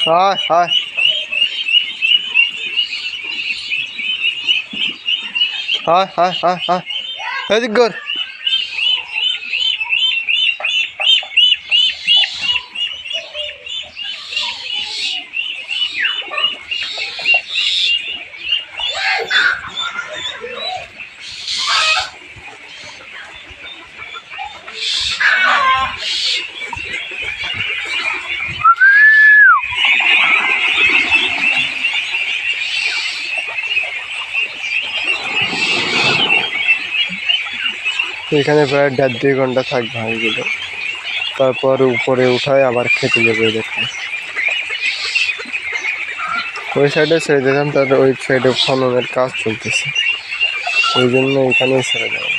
হায় হয়। হয় হয় হয় হয়। এদিক এখানে প্রায় দেড় দুই ঘণ্টা থাকবে হাঁসগুলো। তারপর উপরে উঠায় আবার খেতে যাবে দেখতে। ওই সাইডে ছেড়ে দিলাম তার ওই সাইডে খননের কাজ চলতেছে। ওই জন্য এখানেই ছেড়ে দেওয়া